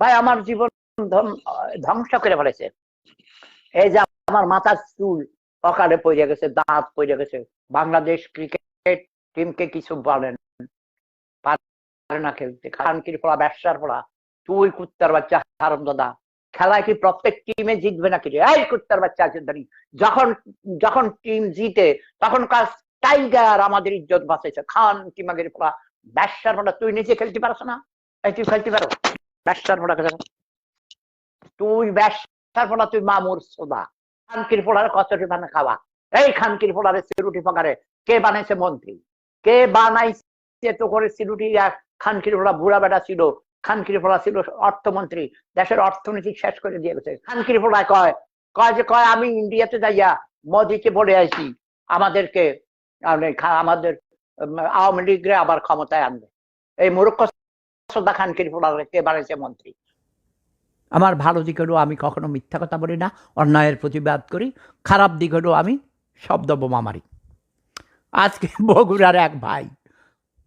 ভাই, আমার জীবন ধ্বংস করে ফেলেছে। এই যে আমার মাথার চুল অকালে পড়ে গেছে, দাঁত পড়ে গেছে। বাংলাদেশ ক্রিকেট টিমকে কিছু বলেন। পারে না খেলতে। পড়া ব্যবসার পড়া তুই কুত্তার বাচ্চা, হারম দাদা। খেলায় কি প্রত্যেক টিমে জিতবে নাকি রে? এই কুত্তার বাচ্চা আছে জানি যখন যখন টিম জিতে, তখন কাজ টাইগার আমাদের ইজ্জত বাঁচাইছে? খান কিমাগের পড়া ব্যবসার পড়া তুই নিজে খেলতে পারছ না? তুই খেলতে পারো? ব্যবসার তুই তুই সোদা খানকির পোড়ার কচুরি বানা খাওয়া। এই খানকির পোড়ারে সিরুটি কে বানাইছে মন্ত্রী? কে বানাইছে তো করে সিরুটি? খানকির পোড়া বুড়া ছিল। খানকির পোড়া ছিল অর্থমন্ত্রী। দেশের অর্থনীতি শেষ করে দিয়ে গেছে। খানকির পোড়ায় কয় কয় যে, কয়, আমি ইন্ডিয়াতে যাইয়া মোদিকে বলে আসি আমাদেরকে মানে আমাদের আওয়ামী লীগরে আবার ক্ষমতায় আনবে। এই মূর্খ শ্রদ্ধা খানকির পোড়ারে কে বানাইছে মন্ত্রী? আমার ভালো দিক হলো আমি কখনো মিথ্যা কথা বলি না, অন্যায়ের প্রতিবাদ করি, খারাপ দিক হলো আমি শব্দ বোমা মারি। আজকে বগুড়ার এক ভাই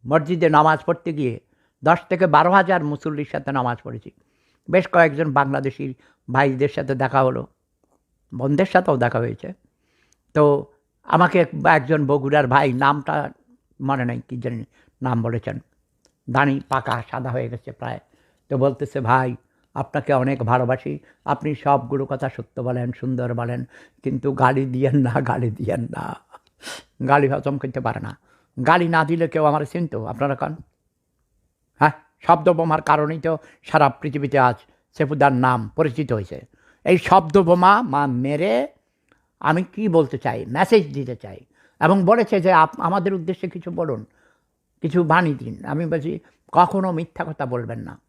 মসজিদে নামাজ পড়তে গিয়ে দশ থেকে বারো হাজার মুসল্লির সাথে নামাজ পড়েছি। বেশ কয়েকজন বাংলাদেশির ভাইদের সাথে দেখা হলো বন্ধের সাথেও দেখা হয়েছে। তো আমাকে একজন বগুড়ার ভাই নামটা মনে নাই, কি জানি নাম বলেছেন। দাঁড়ি পাকা, সাদা হয়ে গেছে প্রায়। তো বলতেছে, ভাই, আপনাকে অনেক ভালোবাসি। আপনি সবগুলো কথা সত্য বলেন, সুন্দর বলেন, কিন্তু গালি দিয়েন না, গালি দিয়েন না। গালি হজম করতে পারে না। গালি না দিলে কেউ আমার চিনত? আপনারা কন? হ্যাঁ শব্দ বোমার কারণেই তো সারা পৃথিবীতে আজ সেফুদার নাম পরিচিত হয়েছে। এই শব্দ বোমা মা মেরে আমি কি বলতে চাই? মেসেজ দিতে চাই। এবং বলেছে যে আমাদের উদ্দেশ্যে কিছু বলুন। কিছু বাণী দিন। আমি বলছি কখনো মিথ্যা কথা বলবেন না।